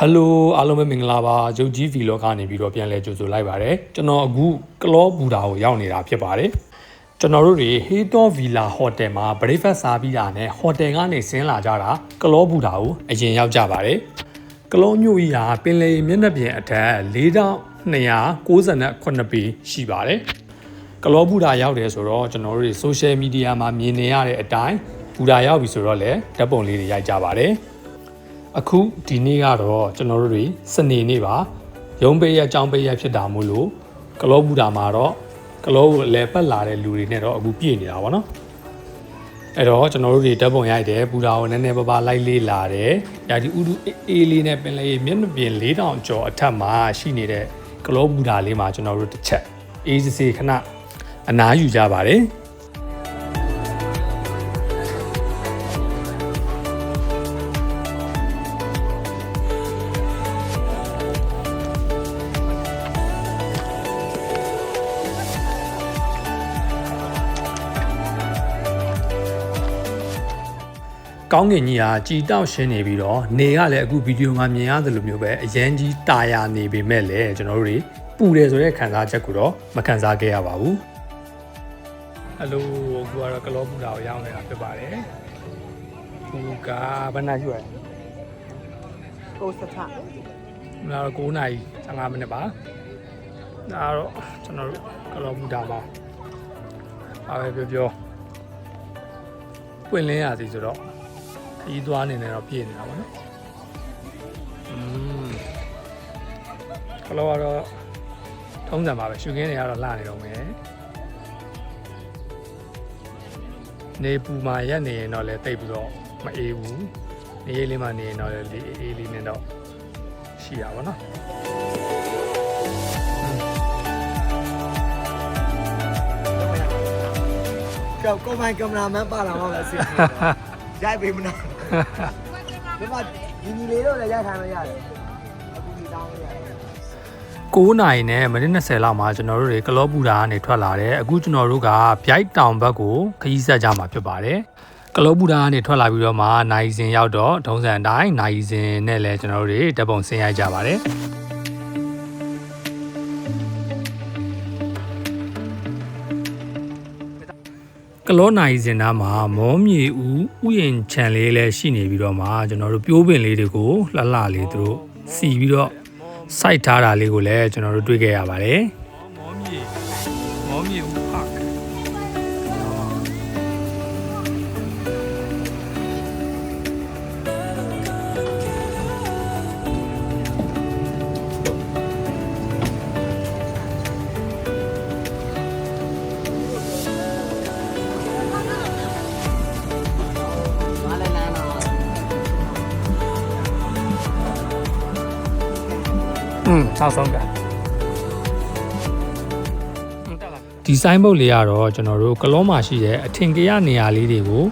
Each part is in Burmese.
ဟယ်လိုအားလုံးပဲမင်္ဂလာပါဂျုတ်ကြီးဗီလောကနေပြီးတော့ပြန်လဲကြိုဆိုလိုက်ပါတယ်ကျွန်တော်အခုကလောဘူတာကိုရောက်နေတာဖြစ်ပါတယ်ကျွန်တော်တို့တွေဟေးတော်ဗီလာဟိုတယ်မှာ breakfast စားပြီးတာနဲ့ဟိုတယ်ကနေဆင်းလာကြတာကလောဘူတာကိုအရင်ရောက်ကြပါတယ်ကလောမြို့ကြီးဟာပင်လယ်မျက်နှာပြင်အထက်4298ပေရှိပါတယ်ကလောဘူတာရောက်တယ်ဆိုတော့ကျွန်တော်တို့တွေ social media မှာမြင်နေရတဲ့အတိုင်းဘူတာရောက်ပြီဆိုတော့လည်းဓာတ်ပုံလေးတွေရိုက်ကြပါတယ် အခုဒီနေ့ကတော့ကျွန်တော်တို့တွေစနေနေ့ပါရုံးပေးရအကြောင်းပေးရဖြစ်တာမို့လို့ကလောဘူတာမှာတော့ကလောကိုလဲပတ်လာတဲ့လူတွေနဲ့တော့အခုပြည့်နေတာပါနော်အဲ့တော့ကျွန်တော်တို့တွေဓာတ်ပုံရိုက်တယ်ဘူတာကိုနည်းနည်းပါးပါးလိုက်လေးလာတယ်ရာဒီဥဒူအေးလေးနဲ့ပင်လေးမျက်နှာပြင်၄တောင်ကျော်အထက်မှာရှိနေတဲ့ကလောဘူတာလေးမှာကျွန်တော်တို့တစ်ချက်အေးစစ်စစ်ခဏအနားယူကြပါတယ် ကောင်းကင်ကြီးဟာကြည်တောက်ရှင်းနေပြီးတော့နေကလည်းအခုဗီဒီယိုမှာမြင်ရသလိုမျိုးပဲအရန်ကြီးတာယာနေပေမဲ့လည်းကျွန်တော်တို့တွေပူတယ်ဆိုတဲ့ခံစားချက်ကိုတော့မခံစားခဲ့ရပါဘူးဟယ်လိုအခုကတော့ကလောပူတာကိုရောက်နေတာဖြစ်ပါတယ်ပူကဘယ်နှရှိရလဲကိုစထဒါတော့9နာရီ15မိနစ်ပါဒါတော့ကျွန်တော်တို့ကလောပူတာမှာအားပဲပြောပြောပွင့်လင်းရစီဆိုတော့ ခရီးသွားနေနေတော့ပြည့်နေတာပါနော်อืมကလောကတော့ထုံးစံပါပဲရှုခင်းတွေကတော့လှနေတော့မယ်နေပူမှာရက်နေရင်တော့လည်းတိတ်ပြီးတော့မအေးဘူးနေရေးလေးမှနေရင်တော့လည်းလေးအေးလေးနဲ့တော့ရှိတာပါနော်ကောကိုမိုင်ကင်မရာမန်ပါလာမှပဲအဆင်ပြေ ရိုက်ပေးမနာဒီမှာဒီနီလေးတော့လည်းရိုက်ထိုင်လို့ရတယ်အခုဒီတောင်းလို့ရတယ်9နိုင်နဲ့မိနစ်20လောက်မှာကျွန်တော်တို့တွေကလောပူတာကနေထွက်လာတယ်အခုကျွန်တော်တို့ကဗျိုက်တောင်ဘက်ကိုခရီးဆက်ကြမှာဖြစ်ပါတယ်ကလောပူတာကနေထွက်လာပြီးတော့မှနိုင်စင်ရောက်တော့ထုံးစံအတိုင်းနိုင်စင်နဲ့လည်းကျွန်တော်တို့တွေတပ်ပုံဆင်းရိုက်ကြပါတယ် ကလောနိုင်စင်နားမှာမောမြေဦးဥယျင်ခြံလေးလည်းရှိနေပြီးတော့မှကျွန်တော်တို့ပြိုးပင်လေးတွေကိုလှလှလေးသူတို့စီပြီးတော့စိုက်ထားတာလေးကိုလည်းကျွန်တော်တို့တွေ့ခဲ့ရပါတယ် อืมဆောက်ဆုံးကဒီဆိုင်ဘုတ်လေးကတော့ကျွန်တော်တို့ကလောမှာရှိတဲ့အထင်ကရနေရာလေးတွေကို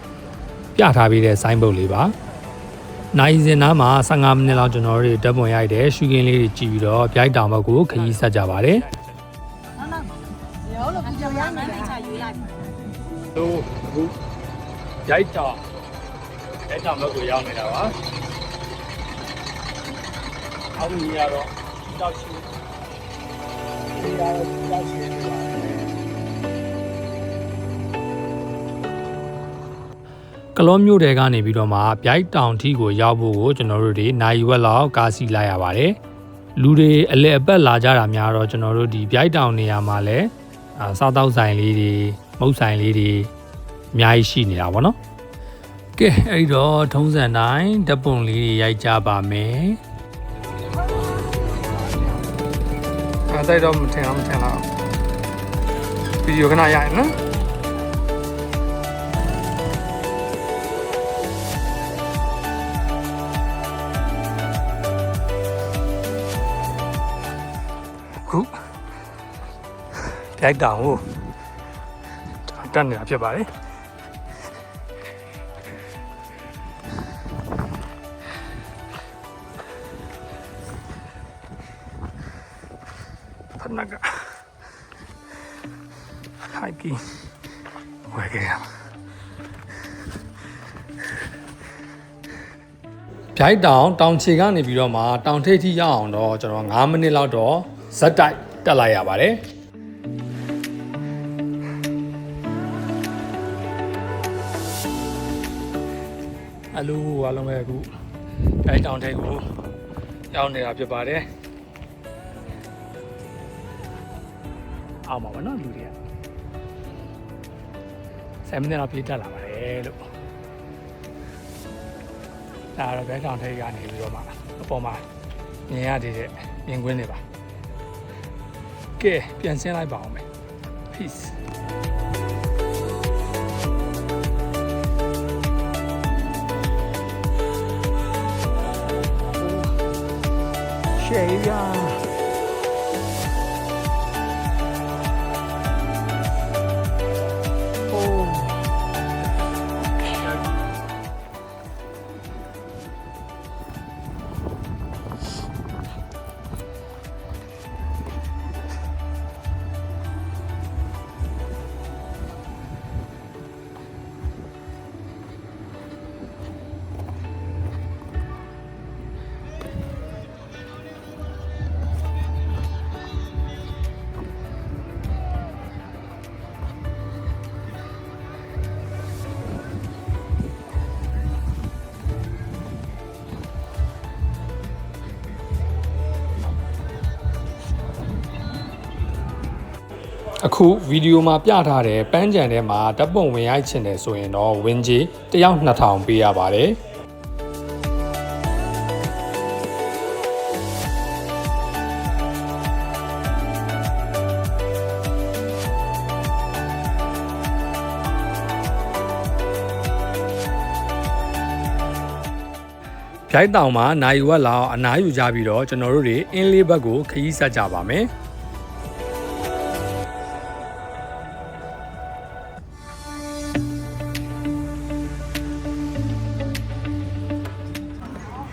ပြထားပေးတဲ့ဆိုင်ဘုတ်လေးပါနိုင်စင်နားမှာ15မိနစ်လောက်ကျွန်တော်တို့ဓာတ်ပုံရိုက်တယ်ရှူကင်းလေးတွေကြည့်ပြီးတော့ဗျိုက်တောင်ဘက်ကိုခရီးဆက်ကြပါတယ်ရောလို့ပြောရမှန်းသိချရွေးလိုက်တို့အခုရိုက်တောင်ဗျိုက်တောင်ဘက်ကိုရောက်နေတာပါအောက်ကြီးကတော့ တောက်ရှိဒီကတော့တောက်ရှိနေပါကလောမျိုးတွေကနေပြီးတော့မှဗျိုက်တောင်ထီကိုရောက်ဖို့ကိုကျွန်တော်တို့တွေနိုင်ဝက်လောက်ကားစီလိုက်ရပါတယ်လူတွေအလဲအပတ်လာကြတာများတော့ကျွန်တော်တို့ဒီဗျိုက်တောင်နေရာမှာလဲအာစားတောက်ဆိုင်လေးတွေမုတ်ဆိုင်လေးတွေအများကြီးရှိနေတာဗောနော်ကဲအဲ့ဒီတော့ထုံးစံတိုင်းဓာတ်ပုံလေးတွေရိုက်ကြပါမယ် အဲ့ဒါတော့မထင်အောင်မထင်တော့ဗီဒီယိုခဏရိုက်နော်ခုရိုက်တောင်ကိုတက်နေတာဖြစ်ပါတယ် နက hiking ဝယ်ခဲ့ရဗျိုက်တောင်တောင်ခြေကနေပြီးတော့မှတောင်ထိပ်ထိရောက်အောင်တော့ကျွန်တော်9မိနစ်လောက်တော့ဇက်တိုက်တက်လိုက်ရပါတယ်အလူအားလုံးပဲအခုဗျိုက်တောင်ထိပ်ကိုရောက်နေတာဖြစ်ပါတယ် အောင်ပါဗောနော်လူတွေက7မိနစ်လောက်ပြေးတက်လာပါတယ်လို့ဒါကတော့ဘဲထောင်ထိပ်ကနေပြီးတော့မှအပေါ်မှာမြင်ရသေးတဲ့မြင်ကွင်းတွေပါကဲပြန်ဆင်းလိုက်ပါအောင်မယ် peace ရှေးရ အခုဗီဒီယိုမှာပြထားတဲ့ပန်းကြံထဲမှာဓာတ်ပုံဝင်ရိုက်ချင်တယ်ဆိုရင်တော့ဝင်းကြီးတစ်ယောက်2000ပေးရပါတယ်ဗျိုက်တောင်မှာနိုင်ဝက်လောက်အနားယူကြပြီးတော့ကျွန်တော်တို့တွေအင်းလေးဘက်ကိုခရီးဆက်ကြပါမယ်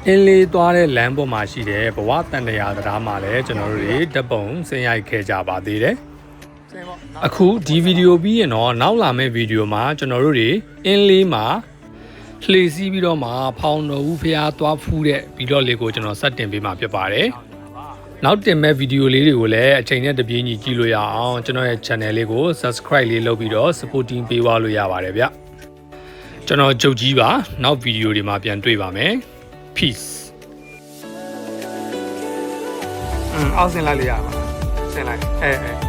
အင်းလေးသွားတဲ့လမ်းပေါ်မှာရှိတဲ့ဘဝတန်တရာတရားမှာလည်းကျွန်တော်တို့တွေဓာတ်ပုံဆင်ရိုက်ခဲ့ကြပါသေးတယ်အခုဒီဗီဒီယိုပြီးရင်တော့နောက်လာမယ့်ဗီဒီယိုမှာကျွန်တော်တို့တွေအင်းလေးမှာလှေစီးပြီးတော့မှဖောင်တော်ဦးဖျားသွားဖူးတဲ့ဗီဒီယိုလေးကိုကျွန်တော်စတင်ပေးမှာဖြစ်ပါတယ်။နောက်တင်မဲ့ဗီဒီယိုလေးတွေကိုလည်းအချိန်နဲ့တပြေးညီကြည့်လို့ရအောင်ကျွန်တော်ရဲ့ channel လေးကို subscribe လေးလုပ်ပြီးတော့ supporting ပေးသွားလို့ရပါတယ်ဗျ။ကျွန်တော်ကြုတ်ကြီးပါနောက်ဗီဒီယိုတွေမှာပြန်တွေ့ပါမယ်။ peace အင်းအောက်ဆင်လိုက်လို့ရပါလားဆင်လိုက်အဲအဲ